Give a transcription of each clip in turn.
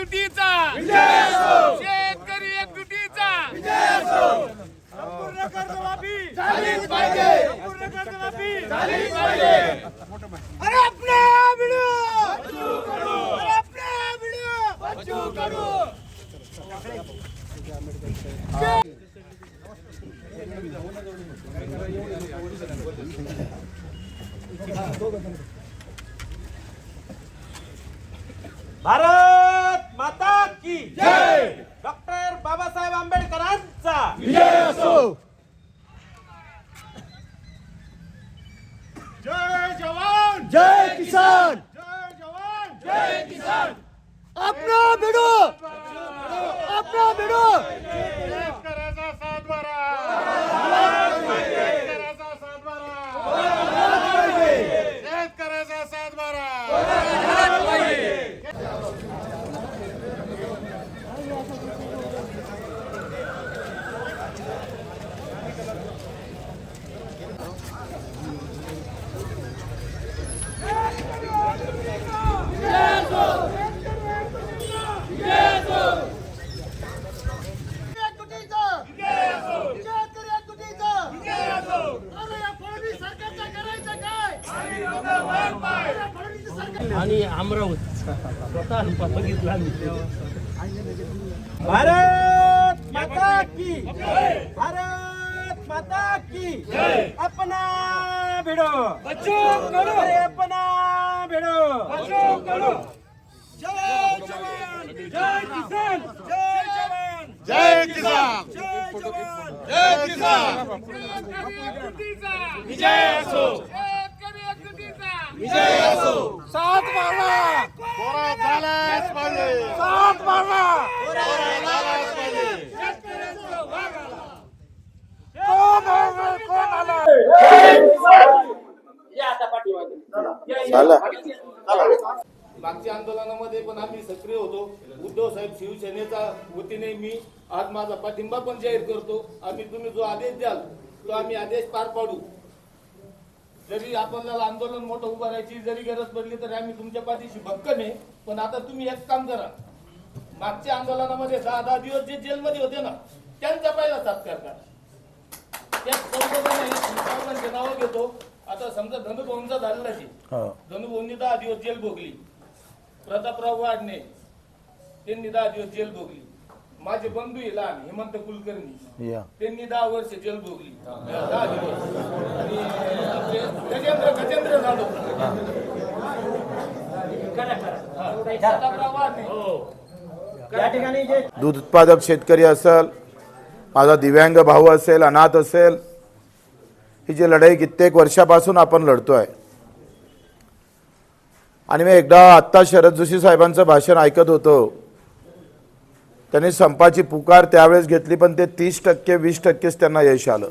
एकजुटीचा. शेतकरी एकजुटीचा. संपूर्ण कर्जमाफी. झालीच पाहिजे. संपूर्ण कर्जमाफी. झालीच पाहिजे. अरे अपना वीडियो अरे अपना वीडियो भारत! की जय! डॉक्टर बाबासाहेब आंबेडकरांचा. जय जवान! जय किसान! जय जवान! जय किसान! अपना भिडो अपना भिडो शेतकऱ्याचा सातबारा शेतकऱ्याचा सातबारा शेतकऱ्याचा सातबारा आणि अमरावती स्वतः बघितला भारत माता की भारत माता की अपना भिडो अरे अपना भिडो जय जवान जय किसान जय जवान जय किसान जय जवान जय किसान विजय असो विजय असो. सात मारला. कोरा झालाच पाहिजे. सात मारला. कोरा झालाच पाहिजे. कोण आला? कोण आला? मागच्या आंदोलनामध्ये पण आम्ही सक्रिय होतो. उद्धव साहेब शिवसेनेच्या वतीने मी आज माझा पाठिंबा पण जाहीर करतो. आम्ही तुम्ही जो आदेश द्याल तो आम्ही आदेश पार पाडू. जरी आपल्याला आंदोलन मोठं उभारायची जरी गरज पडली तरी आम्ही तुमच्या पाठीशी भक्कम आहे. पण आता तुम्ही एक काम करा. मागच्या आंदोलनामध्ये दहा दहा दिवस जे जेलमध्ये होते ना त्यांचा पहिला सत्कार करा. नावं घेतो आता समजा धनुभाऊंचा झालेला धनुभाऊंनी दहा दिवस जेल भोगली. प्रतापराव वाडणे त्यांनी दहा दिवस जेल भोगली. माझे बंधू आहे लहान हेमंत कुलकर्णी. त्यांनी दहा वर्ष जेल भोगली. दहा दिवस. आणि आपले गजेंद्र गजेंद्र जाधव. प्रतापराव वाडणे या ठिकाणी जे दूध उत्पादक शेतकरी असेल माझा दिव्यांग भाऊ असेल अनाथ असेल ही जी लढाई कित्येक वर्षापासून आपण लढतोय. आणि मी एकदा आत्ता शरद जोशी साहेबांचं भाषण ऐकत होतो. त्यांनी संपाची पुकार त्यावेळेस घेतली पण ते तीस टक्के वीस टक्केच त्यांना यश आलं.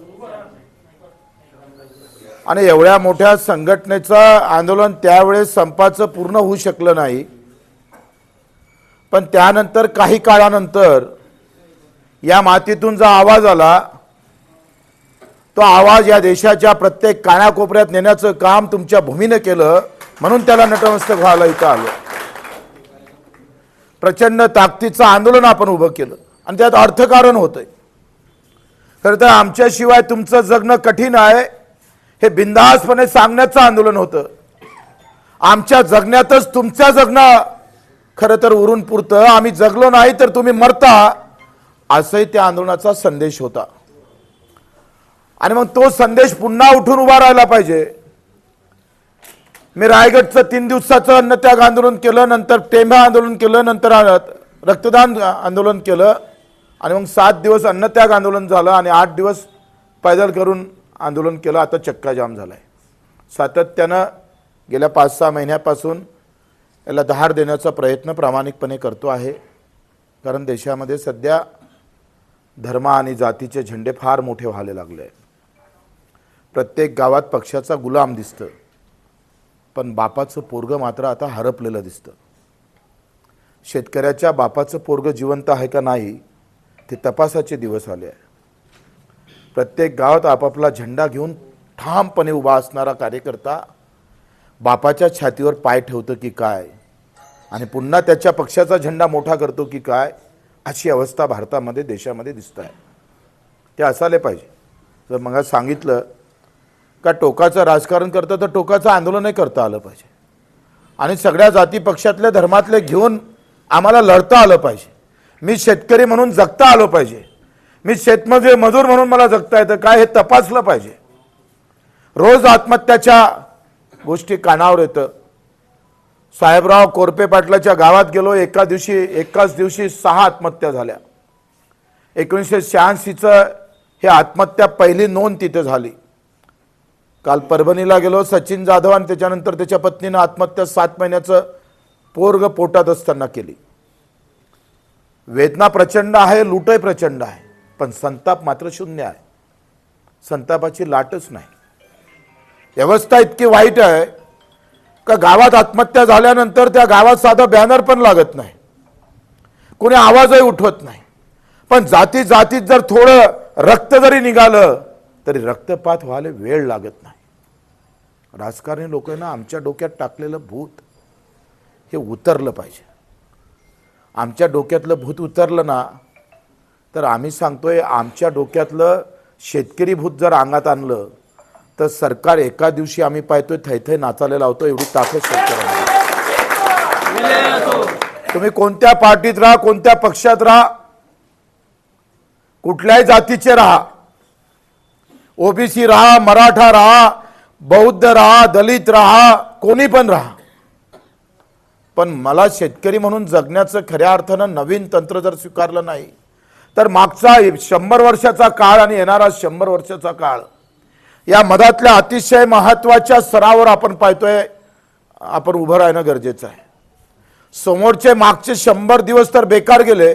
आणि एवढ्या मोठ्या संघटनेचं आंदोलन त्यावेळेस संपाचं पूर्ण होऊ शकलं नाही. पण त्यानंतर काही काळानंतर या मातीतून जो आवाज आला तो आवाज या देशाच्या प्रत्येक कानाकोपऱ्यात नेण्याचं काम तुमच्या भूमीनं केलं म्हणून त्याला नटमस्तक व्हायला इथं आलं. प्रचंड ताकदीचं आंदोलन आपण उभं केलं. आणि त्यात अर्थकारण होतंय. खरं तर आमच्याशिवाय तुमचं जगणं कठीण आहे हे बिंदासपणे सांगण्याचं आंदोलन होतं. आमच्या जगण्यातच तुमच्या जगणं खरं तर उरून पुरतं. आम्ही जगलो नाही तर तुम्ही मरता असंही त्या आंदोलनाचा संदेश होता. आणि मग तो संदेश पुन्हा उठून उभा राहिला पाहिजे. मी रायगडचं तीन दिवसाचं अन्नत्याग आंदोलन केलं नंतर टेंभा आंदोलन केलं नंतर रक्तदान आंदोलन केलं आणि मग सात दिवस अन्नत्याग आंदोलन झालं आणि आठ दिवस पैदल करून आंदोलन केलं. आता चक्काजाम झाला आहे सातत्यानं गेल्या पाच सहा महिन्यापासून याला धार देण्याचा प्रयत्न प्रामाणिकपणे करतो आहे. कारण देशामध्ये सध्या धर्म आणि जातीचे झेंडे फार मोठे व्हायला लागले आहेत. प्रत्येक गावात पक्षाचा गुलाम दिसतं पण बापाचं पोरगं मात्र आता हरपलेलं दिसतं. शेतकऱ्याच्या बापाचं पोरगं जिवंत आहे का नाही ते तपासाचे दिवस आले आहे प्रत्येक गावात आपापला झेंडा घेऊन ठामपणे उभा असणारा कार्यकर्ता बापाच्या छातीवर पाय ठेवतं की काय आणि पुन्हा त्याच्या पक्षाचा झेंडा मोठा करतो की काय अशी अवस्था भारतामध्ये देशामध्ये दिसत आहे. ते असायला पाहिजे. जर मग सांगितलं का टोकाचं राजकारण करतं तर टोकाचं आंदोलनही करता आलं पाहिजे. आणि सगळ्या जाती पक्षातल्या धर्मातले घेऊन आम्हाला लढता आलं पाहिजे. मी शेतकरी म्हणून जगता आलं पाहिजे. मी शेतमजूर मजूर म्हणून मला जगता येतं. काय हे तपासलं पाहिजे? रोज आत्महत्याच्या गोष्टी कानावर येतं. साहेबराव कोरपे पाटलाच्या गावात गेलो एका दिवशी एकाच दिवशी सहा आत्महत्या झाल्या. एकोणीसशे शहाऐंशीचं हे आत्महत्या पहिली नोंद तिथे झाली. काल परभणीला गेलो सचिन जाधव आणि त्याच्यानंतर त्याच्या पत्नीनं आत्महत्या सात महिन्याचं पोरग पोटात असताना केली. वेदना प्रचंड आहे लुटही प्रचंड आहे पण संताप मात्र शून्य आहे. संतापाची लाटच नाही. व्यवस्था इतकी वाईट आहे का गावात आत्महत्या झाल्यानंतर त्या गावात साधं बॅनर पण लागत नाही. कोणी आवाजही उठवत नाही. पण जाती जातीत जर थोडं रक्त जरी निघालं तरी रक्तपात व्हायला वेळ लागत नाही. राजकारणी लोकांना आमच्या डोक्यात टाकलेलं भूत हे उतरलं पाहिजे. आमच्या डोक्यातलं भूत उतरलं ना तर आम्ही सांगतोय आमच्या डोक्यातलं शेतकरी भूत जर अंगात आणलं तर सरकार एका दिवशी आम्ही पाहतोय थैथै नाचायला लावतो एवढी ताकद शेतकऱ्यांना. तुम्ही कोणत्या पार्टीत राहा कोणत्या पक्षात राहा कुठल्याही जातीचे राहा ओबीसी राहा मराठा राहा बौद्ध राहा दलित राहा कोणी पण राहा. पण मला शेतकरी म्हणून जगण्याचं खऱ्या अर्थानं नवीन तंत्र जर स्वीकारलं नाही तर मागचा शंभर वर्षाचा काळ आणि येणारा शंभर वर्षाचा काळ या मधातल्या अतिशय महत्त्वाच्या स्तरावर आपण पाहतोय आपण उभं राहणं गरजेचं आहे. समोरचे मागचे शंभर दिवस तर बेकार गेले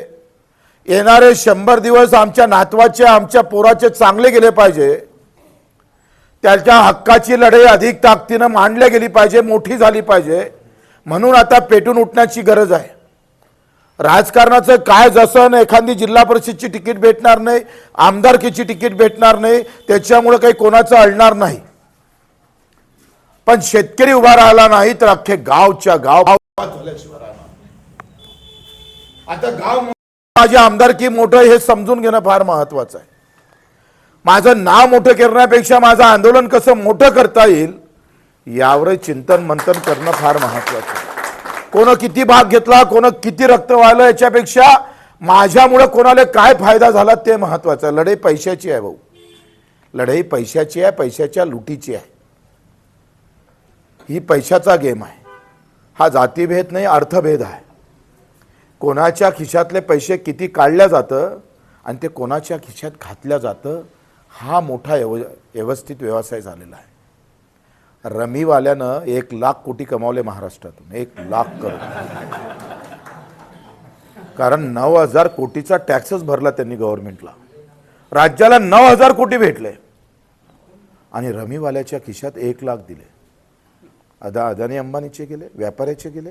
येणारे शंभर दिवस आमच्या नातवाचे आमच्या पोराचे चांगले गेले पाहिजे त्याच्या हक्काची लढाई अधिक ताकदीनं मांडली गेली पाहिजे मोठी झाली पाहिजे. म्हणून आता पेटून उठण्याची गरज आहे. राजकारणाचं काय जसं एखादी जिल्हा परिषदची तिकीट भेटणार नाही आमदारकीची तिकीट भेटणार नाही त्याच्यामुळे काही कोणाचं अळणार नाही. पण शेतकरी उभा राहिला नाही तर अख्खे गावच्या गाव आता गाव माझी आमदारकी मोठं हे समजून घेणं फार महत्वाचं आहे. माझं नाव मोठं करण्यापेक्षा माझं आंदोलन कसं मोठं करता येईल यावर चिंतन मंथन करणं फार महत्वाचं आहे. कोण किती भाग घेतला कोण किती रक्त वाहिलं याच्यापेक्षा माझ्यामुळं कोणाला काय फायदा झाला ते महत्वाचं आहे. लढाई पैशाची आहे भाऊ. लढाई पैशाची आहे पैशाच्या लुटीची आहे. ही पैशाचा गेम आहे. हा जातीभेद नाही अर्थभेद आहे. कोणाच्या खिशातले पैसे किती काढल्या जातं आणि ते कोणाच्या खिशात घातल्या जातं हा मोठा व्यव व्यवस्थित व्यवसाय झालेला आहे. रमीवाल्यानं एक लाख कोटी कमावले महाराष्ट्रातून. एक लाख करोड. कारण नऊ हजार कोटीचा टॅक्सच भरला त्यांनी गव्हर्नमेंटला. राज्याला नऊ हजार कोटी भेटले. आणि रमीवाल्याच्या खिशात एक लाख दिले. अदा अदानी अंबानीचे गेले व्यापाऱ्याचे गेले.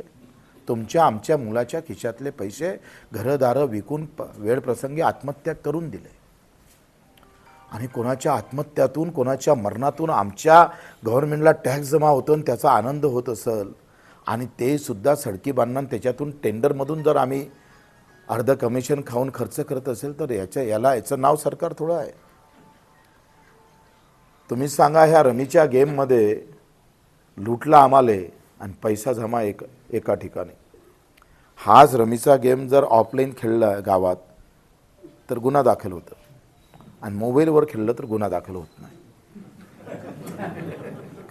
तुमच्या आमच्या मुलाच्या खिशातले पैसे घरदारं विकून प वेळप्रसंगी आत्महत्या करून दिले. आणि कोणाच्या आत्महत्यातून कोणाच्या मरणातून आमच्या गव्हर्नमेंटला टॅक्स जमा होतो आणि त्याचा आनंद होत असेल. आणि ते सुद्धा सडकी बांधणं त्याच्यातून टेंडरमधून जर आम्ही अर्ध कमिशन खाऊन खर्च करत असेल तर याच्या याला याचं नाव सरकार थोडं आहे. तुम्ही सांगा ह्या रमीच्या गेममध्ये लुटला आम्हाले आणि पैसा जमा एक एका ठिकाणी. हाच रमीचा गेम जर ऑफलाईन खेळला गावात तर गुन्हा दाखल होतं. आणि मोबाईलवर खेळलं तर गुन्हा दाखल होत नाही.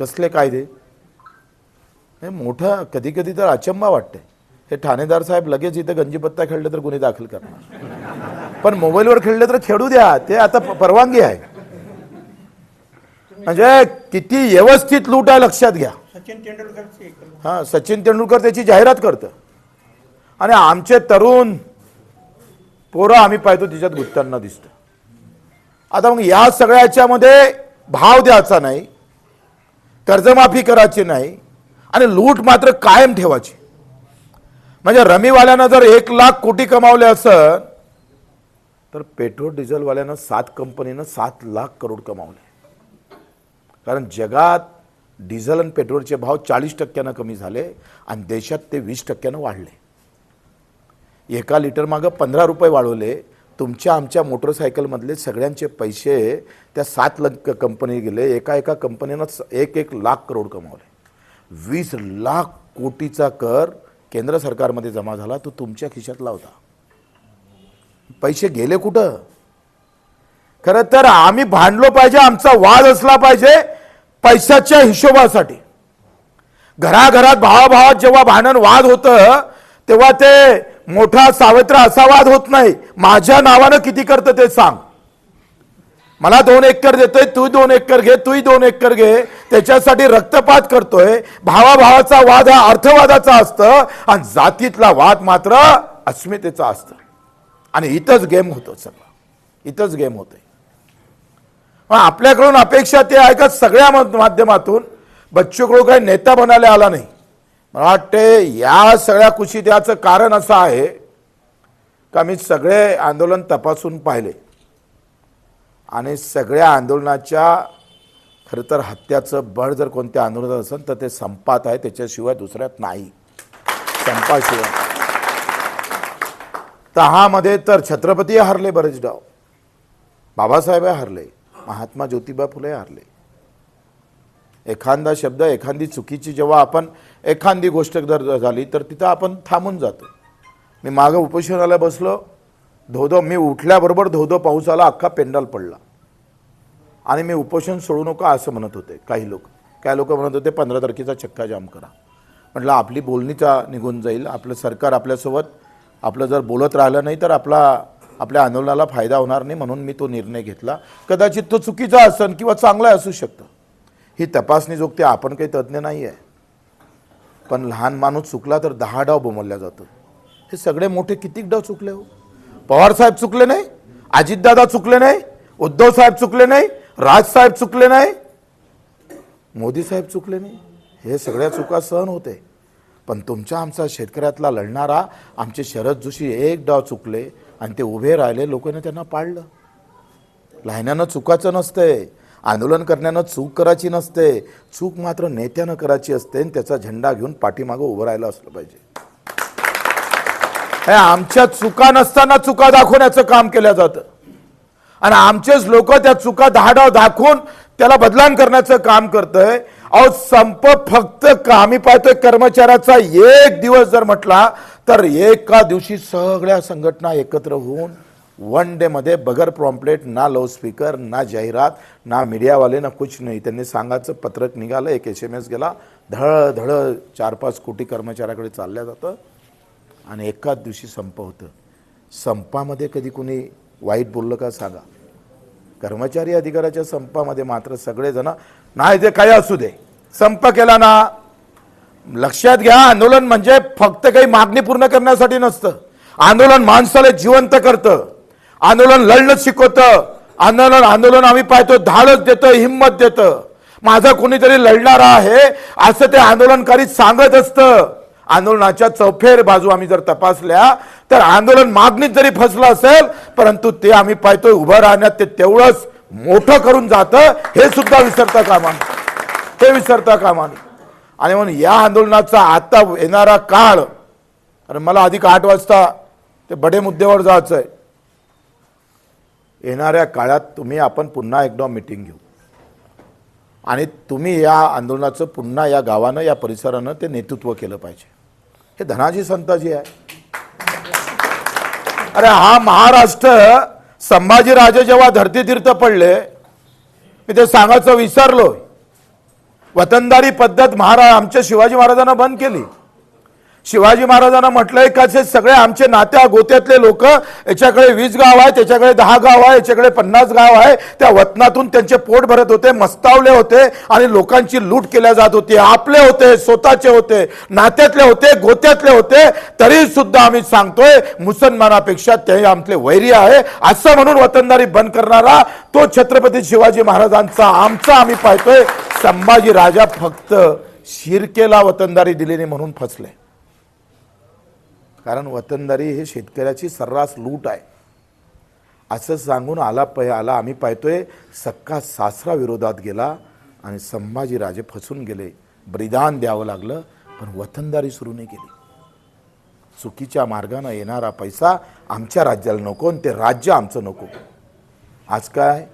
कसले कायदे? हे मोठं कधी कधी तर अचंबा वाटते हे ठाणेदार साहेब लगेच इथं गंजीपत्ता खेळले तर गुन्हे दाखल करणार. पण मोबाईलवर खेळले तर खेळू द्या ते आता परवानगी आहे. म्हणजे किती व्यवस्थित लूट आहे लक्षात घ्या. सचिन तेंडुलकरची हां सचिन तेंडुलकर त्याची जाहिरात करतं. आणि आमचे तरुण पोरं आम्ही पाहतो तिच्यात गुत्तांना दिसतं. आता मग या सगळ्याच्यामध्ये भाव द्यायचा नाही कर्जमाफी करायची नाही आणि लूट मात्र कायम ठेवायची. म्हणजे रमीवाल्यानं जर एक लाख कोटी कमावले असं तर पेट्रोल डिझेलवाल्यानं सात कंपनीनं सात लाख करोड कमावले. कारण जगात डिझेल आणि पेट्रोलचे भाव चाळीस टक्क्यानं कमी झाले आणि देशात ते वीस टक्क्यानं वाढले. एका लिटर मागं पंधरा रुपये वाढवले तुमच्या आमच्या मोटरसायकलमधले सगळ्यांचे पैसे त्या सात लग कंपनी गेले एका एका कंपनीनं एक एक लाख करोड कमावले. वीस लाख कोटीचा कर केंद्र सरकारमध्ये जमा झाला तो तुमच्या खिशातला होता. पैसे गेले कुठं? खरं तर आम्ही भांडलो पाहिजे आमचा वाद असला पाहिजे पैशाच्या हिशोबासाठी. घराघरात भावाभावात जेव्हा भांडण वाद होतं तेव्हा ते मोठा सावत्र असा वाद होत नाही. माझ्या नावानं किती करतं ते सांग. मला दोन एकर देतोय तू दोन एकर घे तूही दोन एकर घे. त्याच्यासाठी रक्तपात करतोय. भावाभावाचा वाद हा अर्थवादाचा असतं आणि जातीतला वाद मात्र अस्मितेचा असतं. आणि इथंच गेम होतो सगळं. इथंच गेम होतोय. मग आपल्याकडून अपेक्षा ते आहे का? सगळ्या माध्यमातून बच्चूकडून काही नेता बनायला आला नाही. मला वाटते या सगळ्या कुशीत याचं कारण असं आहे का मी सगळे आंदोलन तपासून पाहिले. आणि सगळ्या आंदोलनाच्या खरं तर हत्याचं बळ जर कोणत्या आंदोलनात असेल तर ते संपात आहे त्याच्याशिवाय दुसऱ्यात नाही. संपाशिवाय. तहामध्ये तर छत्रपती हरले बरेच डाव. बाबासाहेब हरले. महात्मा ज्योतिबा फुले हरले. एखादा शब्द एखादी चुकीची जेव्हा आपण एखादी गोष्ट जर झाली तर तिथं आपण थांबून जातो. मी मागं उपोषणाला बसलो धोधो मी उठल्याबरोबर धोधो पाऊस आला अख्खा पेंडाल पडला. आणि मी उपोषण सोडू नका असं म्हणत होते काही लोक. काही लोक म्हणत होते पंधरा तारखेचा चक्का जाम करा. म्हटलं आपली बोलणीचा निघून जाईल. आपलं सरकार आपल्यासोबत आपलं जर बोलत राहिलं नाही तर आपला आपल्या आंदोलनाला फायदा होणार नाही म्हणून मी तो निर्णय घेतला. कदाचित तो चुकीचा असन किंवा चांगला असू शकतं. ही तपासणी जोगते आपण काही तज्ज्ञ नाही आहे पण लहान माणूस चुकला तर दहा डाव बोमवल्या जातो. हे सगळे मोठे कितीक डाव चुकले हो? पवार साहेब चुकले नाही अजितदादा चुकले नाही उद्धव साहेब चुकले नाही राजसाहेब चुकले नाही. मोदी साहेब चुकले नाही. हे सगळ्या चुका सहन होते. पण तुमच्या आमचा शेतकऱ्यातला लढणारा आमचे शरद जोशी एक डाव चुकले आणि ते उभे राहिले लोकांनी त्यांना पाळलं. लायण्यानं चुकाचं नसतंय. आंदोलन करण्यानं चूक करायची नसते. चूक मात्र नेत्यानं करायची असते आणि त्याचा झेंडा घेऊन पाठीमागं उभं राहिलं असलं पाहिजे. हे आमच्या चुका नसताना चुका दाखवण्याचं काम केलं जातं. आणि आमचेच लोक त्या चुका दहा दाखवून त्याला बदलाम करण्याचं काम करतंय. अहो संप फक्त कामी आम्ही पाहतोय. कर्मचाऱ्याचा एक दिवस जर म्हटला तर एका दिवशी सगळ्या संघटना एकत्र होऊन वन डेमध्ये बगर प्रॉम्प्लेट ना लाऊडस्पीकर ना जाहिरात ना मीडियावाले ना कुछ नाही. त्यांनी सांगायचं पत्रक निघालं एक एस एम एस गेला. धळ धळ चार पाच कोटी कर्मचाऱ्याकडे चालल्या जातं. आणि एकाच दिवशी संप होतं. संपामध्ये कधी कोणी वाईट बोललं का सांगा. कर्मचारी अधिकाराच्या संपामध्ये मात्र सगळेजण नाही ते काही असू दे. संप केला ना. लक्षात घ्या आंदोलन म्हणजे फक्त काही मागणी पूर्ण करण्यासाठी नसतं. आंदोलन माणसाला जिवंत करतं. आंदोलन लढणं शिकवतं. आंदोलन आंदोलन आम्ही पाहतो धाडस देतं हिंमत देतं. माझा कोणीतरी लढणारा आहे असं ते आंदोलनकारी सांगत असतं. आंदोलनाच्या चौफेर बाजू आम्ही जर तपासल्या तर आंदोलन मागणीत जरी फसलं असेल परंतु ते आम्ही पाहतोय उभं राहण्यात ते तेवढंच मोठं करून जातं. हे सुद्धा विसरता कामा हे विसरता कामा आणि म्हणून या आंदोलनाचा आता येणारा काळ कारण मला अधिक आठ वाजता ते बडे मुद्द्यावर जायचं आहे येणाऱ्या काळात तुम्ही आपण पुन्हा एकदा मिटिंग घेऊ. आणि तुम्ही या आंदोलनाचं पुन्हा या गावानं या परिसरानं ते नेतृत्व केलं पाहिजे. हे धनाजी संताजी आहे. अरे हा महाराष्ट्र संभाजीराजे जेव्हा धरतीतीर्थ पडले मी ते सांगायचं विसरलो वतनदारी पद्धत महाराज आमच्या शिवाजी महाराजांना बंद केली. शिवाजी महाराजांना म्हटलंय का जे सगळे आमचे नात्या गोत्यातले लोक याच्याकडे वीस गाव आहे त्याच्याकडे दहा गाव आहे याच्याकडे पन्नास गाव आहे त्या वतनातून त्यांचे पोट भरत होते मस्तावले होते आणि लोकांची लूट केल्या जात होती. आपले होते स्वतःचे होते नात्यातले होते गोत्यातले होते तरी सुद्धा आम्ही सांगतोय मुसलमानापेक्षा ते आमचे वैरी आहे. असं म्हणून वतनदारी बंद करणारा तो छत्रपती शिवाजी महाराजांचा आमचा आम्ही पाहतोय. संभाजी राजा फक्त शिरकेला वतनदारी दिलेली म्हणून फसले. कारण वतनदारी हे शेतकऱ्याची सर्रास लूट आहे. असं सांगून आला पय आला आम्ही पाहतोय सक्का सासरा विरोधात गेला आणि संभाजीराजे फसून गेले. बलिदान द्यावं लागलं पण वतनदारी सुरू नाही केली. चुकीच्या मार्गानं येणारा पैसा आमच्या राज्याला नको आणि ते राज्य आमचं नको. आज काय?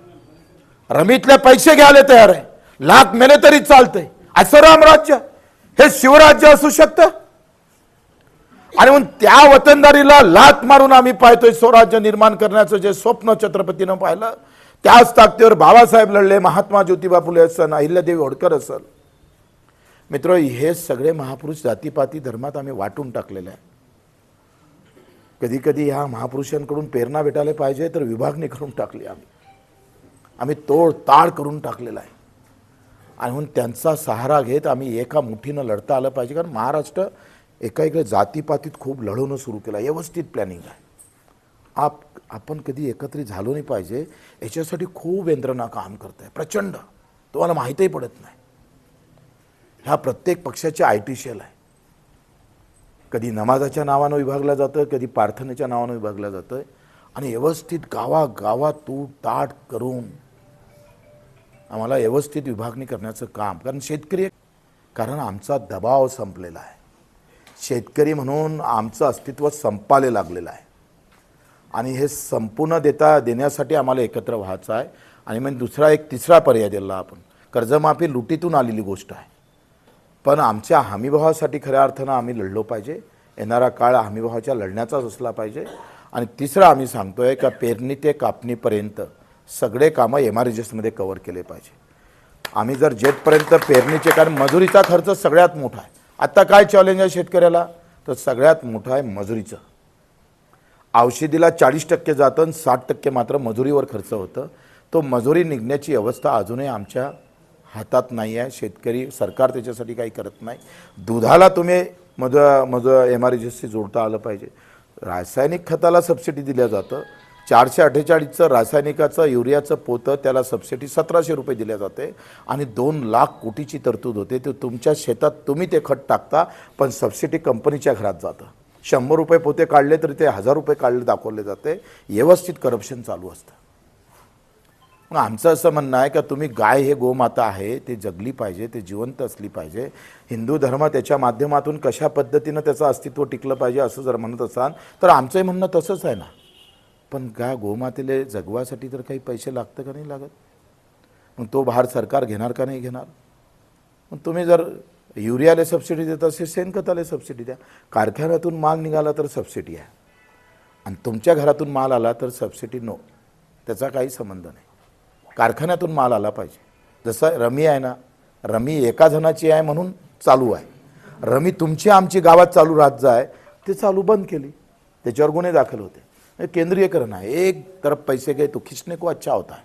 रमीतले पैसे घ्यायला तयार आहे. लाख मेले तरी चालतंय. असं रामराज्य हे शिवराज्य असू शकतं? आणि म्हणून त्या वतनदारीला लात मारून आम्ही पाहतोय स्वराज्य निर्माण करण्याचं जे स्वप्न छत्रपतीनं पाहिलं त्याच ताकदीवर बाबासाहेब लढले महात्मा ज्योतिबा फुले असन अहिल्यादेवी होडकर असल मित्र हे सगळे महापुरुष जातीपाती धर्मात आम्ही वाटून टाकलेले आहे. कधी कधी ह्या महापुरुषांकडून प्रेरणा भेटायला पाहिजे तर विभागणी करून टाकली आम्ही. आम्ही तोड ताड करून टाकलेला आहे. आणि म्हणून त्यांचा सहारा घेत आम्ही एका मुठीनं लढता आलं पाहिजे कारण महाराष्ट्र एका इकडे जातीपातीत खूप लढवणं सुरू केला. व्यवस्थित प्लॅनिंग आहे. आप आपण कधी एकत्रित झालो नाही पाहिजे याच्यासाठी खूप यंत्रणा काम करत आहे प्रचंड. तुम्हाला माहीतही पडत नाही. ह्या प्रत्येक पक्षाचे आय टी शेल आहे. कधी नमाजाच्या नावानं विभागलं जातं कधी प्रार्थनेच्या नावानं विभागलं जातं. आणि व्यवस्थित गावागावात तूट ताट करून आम्हाला व्यवस्थित विभागणी करण्याचं काम. कारण शेतकरी कारण आमचा दबाव संपलेला आहे. शेतकरी म्हणून आमचं अस्तित्व संपाले लागलेलं आहे. आणि हे संपूर्ण देता देण्यासाठी आम्हाला एकत्र व्हायचं आहे. आणि मग दुसरा एक तिसरा पर्याय दिला आपण. कर्जमाफी लुटीतून आलेली गोष्ट आहे. पण आमच्या हमीभावासाठी खऱ्या अर्थानं आम्ही लढलो पाहिजे. येणारा काळ हमीभावाच्या लढण्याचाच असला पाहिजे. आणि तिसरं आम्ही सांगतो आहे का पेरणी ते कापणीपर्यंत सगळे कामं एम आर एसमध्ये कवर केले पाहिजे. आम्ही जर जेटपर्यंत पेरणीचे कारण मजुरीचा खर्च सगळ्यात मोठा आहे. आत्ता काय चॅलेंज आहे शेतकऱ्याला? तर सगळ्यात मोठं आहे मजुरीचं. औषधीला चाळीस टक्के जातं आणि साठ टक्के मात्र मजुरीवर खर्च होतं. तो मजुरी निघण्याची अवस्था अजूनही आमच्या हातात नाही आहे. शेतकरी सरकार त्याच्यासाठी काही करत नाही. दुधाला तुम्ही मज मज एम आर जोडता आलं पाहिजे. रासायनिक खताला सबसिडी दिलं जातं. चारशे अठ्ठेचाळीसचं रासायनिकाचं युरियाचं पोतं त्याला सबसिडी सतराशे रुपये दिल्या जाते आणि दोन लाख कोटीची तरतूद होते. ते तुमच्या शेतात तुम्ही ते खत टाकता पण सबसिडी कंपनीच्या घरात जातं. शंभर रुपये पोते काढले तरी ते हजार रुपये काढले दाखवले जाते. व्यवस्थित करप्शन चालू असतं. मग आमचं असं म्हणणं आहे का तुम्ही गाय हे गोमाता आहे ते जगली पाहिजे ते जिवंत असली पाहिजे. हिंदू धर्म त्याच्या माध्यमातून कशा पद्धतीनं त्याचं अस्तित्व टिकलं पाहिजे असं जर म्हणत असाल तर आमचंही म्हणणं तसंच आहे ना. पण गाय गोमातेले जगवासाठी तर काही पैसे लागतं का नाही लागत? मग तो भार सरकार घेणार का नाही घेणार? मग तुम्ही जर युरियाला सबसिडी देत असेल शेणखताला सबसिडी द्या. कारखान्यातून माल निघाला तर सबसिडी आहे. आणि तुमच्या घरातून माल आला तर सबसिडी नो त्याचा काही संबंध नाही. कारखान्यातून माल आला पाहिजे. जसं रमी आहे ना रमी एका जणाची आहे म्हणून चालू आहे. रमी तुमची आमची गावात चालू राहत जाय ते चालू बंद केली. त्याच्यावर गुन्हे दाखल होते. केंद्रीयकरण आहे. एक तरफ पैसे गए तो खिचणे को अच्छा होता है.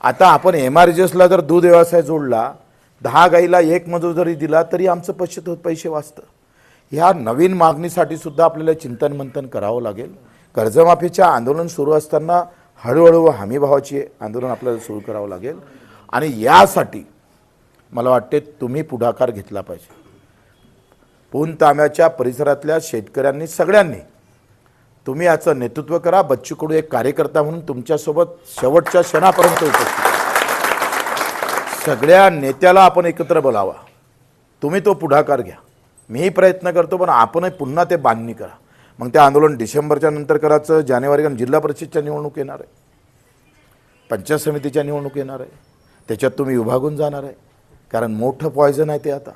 आता आपण एम आर जर दूध व्यवसाय जोडला दहा गाईला एक मजूर जरी दिला तरी आमचं पैसे पैसे वाचतं. ह्या नवीन मागणीसाठी सुद्धा आपल्याला चिंतन मंथन करावं लागेल. कर्जमाफीचे आंदोलन सुरू असताना हळूहळू हमीभावाची आंदोलन आपल्याला सुरू करावं लागेल. आणि यासाठी मला वाटते तुम्ही पुढाकार घेतला पाहिजे. पून तांब्याच्या परिसरातल्या शेतकऱ्यांनी सगळ्यांनी तुम्ही याचं नेतृत्व करा. बच्चू कडू एक कार्यकर्ता म्हणून तुमच्यासोबत शेवटच्या क्षणापर्यंत उपस्थित सगळ्या नेत्याला आपण एकत्र बोलावा. तुम्ही तो पुढाकार घ्या. मीही प्रयत्न करतो पण आपणही पुन्हा ते बांधणी करा. मग ते आंदोलन डिसेंबरच्या नंतर करायचं जानेवारी कारण जिल्हा परिषदच्या निवडणूक येणार आहे. पंचायत समितीच्या निवडणूक येणार आहे. त्याच्यात तुम्ही विभागून जाणार आहे. कारण मोठं पॉयझन आहे ते आता.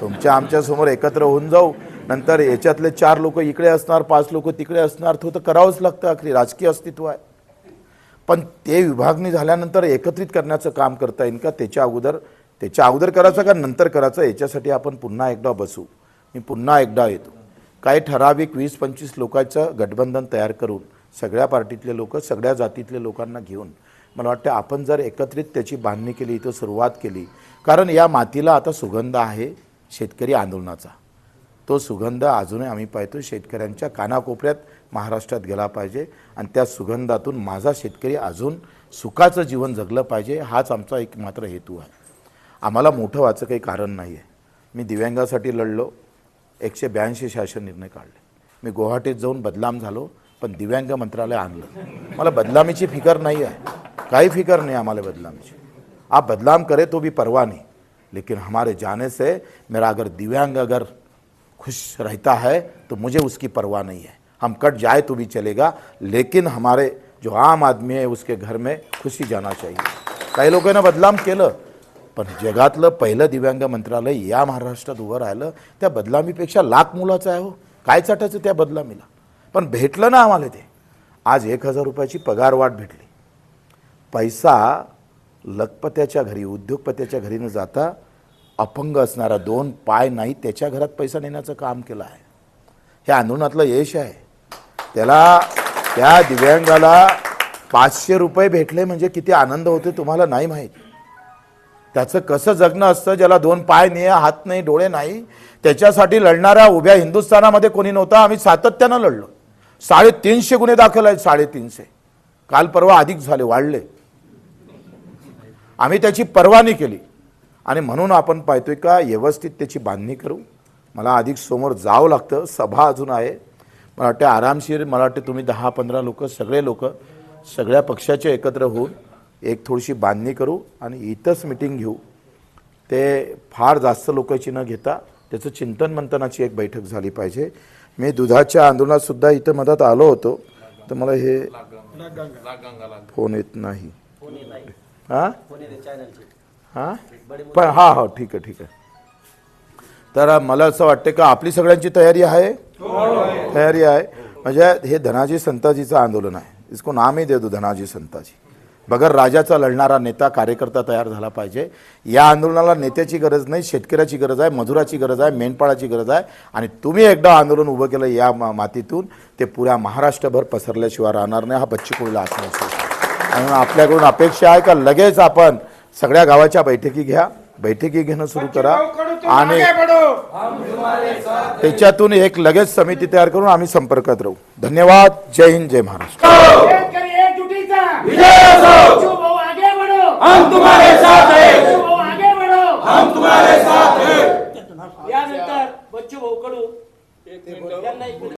तुमच्या आमच्यासमोर एकत्र होऊन जाऊ. नंतर याच्यातले चार लोक इकडे असणार पाच लोक तिकडे असणार तो तर करावंच लागतं अखरी राजकीय अस्तित्व आहे. पण ते विभागणी झाल्यानंतर एकत्रित करण्याचं काम करता येईल का? त्याच्या अगोदर त्याच्या अगोदर करायचं का? नंतर करायचं? याच्यासाठी आपण पुन्हा एकदा बसू. मी पुन्हा एकदा येतो. काही ठराविक वीस पंचवीस लोकांचं गठबंधन तयार करून सगळ्या पार्टीतले लोक सगळ्या जातीतले लोकांना घेऊन मला वाटतं आपण जर एकत्रित त्याची बांधणी केली इथं सुरुवात केली. कारण या मातीला आता सुगंध आहे शेतकरी आंदोलनाचा. तो सुगंध अजूनही आम्ही पाहतो शेतकऱ्यांच्या कानाकोपऱ्यात महाराष्ट्रात गेला पाहिजे आणि त्या सुगंधातून माझा शेतकरी अजून सुखाचं जीवन जगलं पाहिजे हाच आमचा एक मात्र हेतू आहे. आम्हाला मोठं व्हायचं काही कारण नाही आहे मी दिव्यांगासाठी लढलो. एकशे ब्याऐंशी शासन निर्णय काढले. मी गुवाहाटीत जाऊन बदलाम झालो पण दिव्यांग मंत्रालय आणलं. मला बदलामीची फिकर नाही आहे काही फिकर नाही आम्हाला बदलामीची. आप बदलाम करे तो भी परवा नहीं. लेकिन हमारे जाने से मेरा अगर दिव्यांग अगर खुश रहता है तो मुझे उसकी परवाह नहीं है। हम कट जाए तो भी चलेगा लेकिन हमारे जो आम आदमी आहे उसके घर में खुशी जाना चाहिए। काही लोकांना बदलाम केलं पण जगातलं पहिलं दिव्यांग मंत्रालय या महाराष्ट्रात उभं राहिलं त्या बदलामीपेक्षा लाख मुलाचं आहे हो. काय चाटायचं त्या बदलामीला? पण भेटलं ना आम्हाला ते. आज एक हजार रुपयाची पगारवाढ भेटली. पैसा लखपत्याच्या घरी उद्योगपत्याच्या घरी न जाता अपंग असणारा दोन पाय नाही त्याच्या घरात पैसा नेण्याचं काम केलं आहे. हे आंदोलनातलं यश आहे. त्याला त्या दिव्यांगाला पाचशे रुपये भेटले म्हणजे किती आनंद होते तुम्हाला नाही माहीत. त्याचं कसं जगणं असतं ज्याला दोन पाय नाही हात नाही डोळे नाही त्याच्यासाठी लढणाऱ्या उभ्या हिंदुस्थानामध्ये कोणी नव्हतं आम्ही सातत्यानं लढलो. साडेतीनशे गुन्हे दाखल आहेत साडेतीनशे. काल परवा अधिक झाले वाढले. आम्ही त्याची परवानी केली. आणि म्हणून आपण पाहतोय का व्यवस्थित त्याची बांधणी करू. मला अधिक समोर जावं लागतं सभा अजून आहे. मला वाटते आरामशीर मला वाटते तुम्ही दहा पंधरा लोक सगळे लोक सगळ्या पक्षाचे एकत्र होऊन एक थोडीशी बांधणी करू आणि इथंच मिटिंग घेऊ. ते फार जास्त लोकांची न घेता त्याचं चिंतन मंथनाची एक बैठक झाली पाहिजे. मी दुधाच्या आंदोलनात सुद्धा इथं मदत आलो होतो. तर मला हे फोन येत नाही. हां? हां? पण हा हा ठीक आहे ठीक आहे. तर मला असं वाटतं का आपली सगळ्यांची तयारी आहे? तयारी आहे. म्हणजे हे धनाजी संताजीचं आंदोलन आहे. इसको नाम ही दे दो धनाजी संताजी. बगर राजाचा लढणारा नेता कार्यकर्ता तयार झाला पाहिजे. या आंदोलनाला नेत्याची गरज नाही शेतकऱ्याची गरज आहे मजुराची गरज आहे मेंढपाळाची गरज आहे. आणि तुम्ही एकदा आंदोलन उभं केलं या मा- मातीतून ते पुऱ्या महाराष्ट्रभर पसरल्याशिवाय राहणार नाही. हा बच्चू कोळीला आत्मविश्वास आहे. आणि आपल्याकडून अपेक्षा आहे का लगेच आपण सगळ्या गावाच्या बैठकी घ्या. बैठकी घेणं सुरू करा. आणि त्याच्यातून एक लगेच समिती तयार करून आम्ही संपर्कात राहू. धन्यवाद. जय हिंद जय महाराष्ट्र.